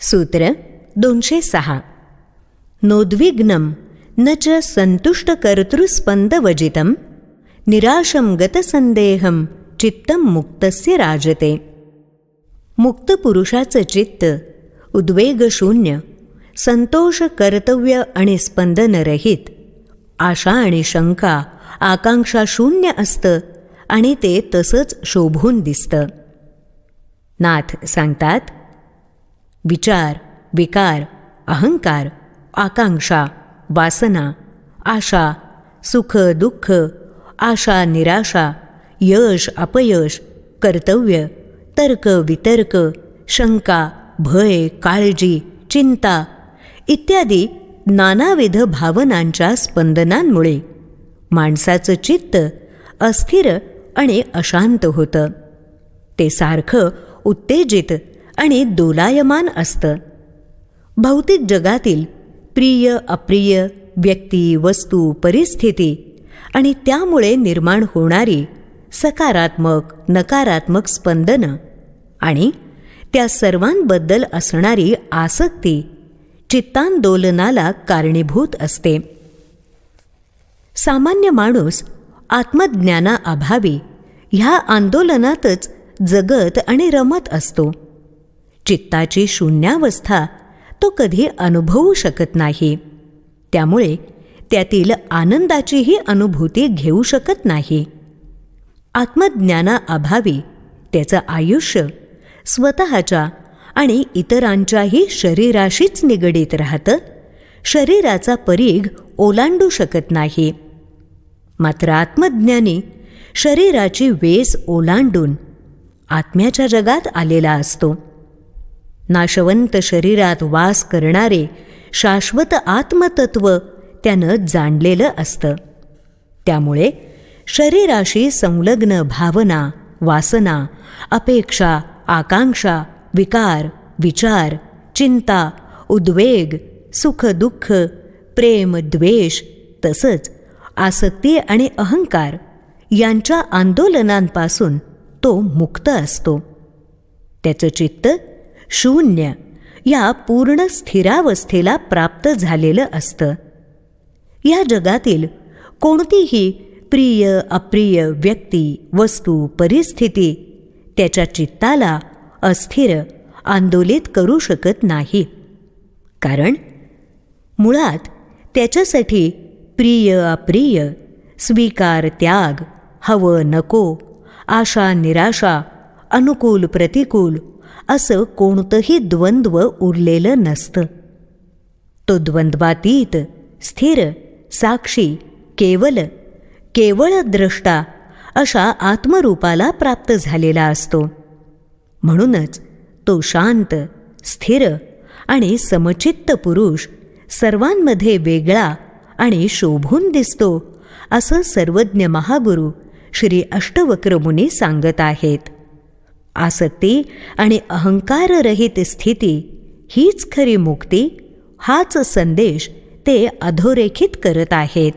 सूत्र दोनशे सहा. नोद्विग्नम न च संतुष्टकर्तृस्पंदवजितं निराशं गतसंदेहं चित्तं मुक्तस्य राजते. मुक्त पुरुषाचं चित्त उद्वेगशून्य संतोष कर्तव्य आणि स्पंदनरहित आशा आणि शंका आकांक्षा शून्य असतं आणि ते तसंच शोभून दिसतं. नाथ सांगतात विचार विकार अहंकार आकांक्षा वासना आशा सुख दुःख आशा निराशा यश अपयश कर्तव्य तर्क वितर्क शंका भय काळजी चिंता इत्यादी नानाविध भावनांच्या स्पंदनांमुळे माणसाचं चित्त अस्थिर आणि अशांत होतं. ते सारखं उत्तेजित आणि दोलायमान असतं. भौतिक जगातील प्रिय अप्रिय व्यक्ती वस्तू परिस्थिती आणि त्यामुळे निर्माण होणारी सकारात्मक नकारात्मक स्पंदनं आणि त्या सर्वांबद्दल असणारी आसक्ती चित्तांदोलनाला कारणीभूत असते. सामान्य माणूस आत्मज्ञानाअभावी ह्या आंदोलनातच जगत आणि रमत असतो. चित्ताची शून्यावस्था तो कधी अनुभवू शकत नाही. त्यामुळे त्यातील आनंदाचीही अनुभूती घेऊ शकत नाही. आत्मज्ञानाअभावी त्याचं आयुष्य स्वतःच्या आणि इतरांच्याही शरीराशीच निगडीत राहतं शरीराचा परीघ ओलांडू शकत नाही. मात्र आत्मज्ञानी शरीराची वेस ओलांडून आत्म्याच्या जगात आलेला असतो. नाशवंत शरीरात वास करणारे शाश्वत आत्मतत्व त्यानं जाणलेलं असतं. त्यामुळे शरीराशी संलग्न भावना वासना अपेक्षा आकांक्षा विकार विचार चिंता उद्वेग सुख दुःख प्रेम द्वेष तसंच आसक्ती आणि अहंकार यांच्या आंदोलनांपासून तो मुक्त असतो. त्याचं चित्त शून्य या पूर्ण स्थिरावस्थेला प्राप्त झालेलं असतं. या जगातील कोणतीही प्रिय अप्रिय व्यक्ती वस्तू परिस्थिती त्याच्या चित्ताला अस्थिर आंदोलित करू शकत नाही. कारण मुळात त्याच्यासाठी प्रिय अप्रिय स्वीकार त्याग हवं नको आशा निराशा अनुकूल प्रतिकूल असं कोणतंही द्वंद्व उरलेलं नसतं. तो द्वंद्वातीत स्थिर साक्षी केवल केवळ द्रष्टा अशा आत्मरूपाला प्राप्त झालेला असतो. म्हणूनच तो शांत स्थिर आणि समचित्त पुरुष सर्वांमध्ये वेगळा आणि शोभून दिसतो असं सर्वज्ञ महागुरू श्री अष्टवक्रमुनी सांगत आहेत. आसक्ती आणि अहंकाररहित स्थिती हीच खरी मुक्ती हाच संदेश ते अधोरेखित करत आहेत.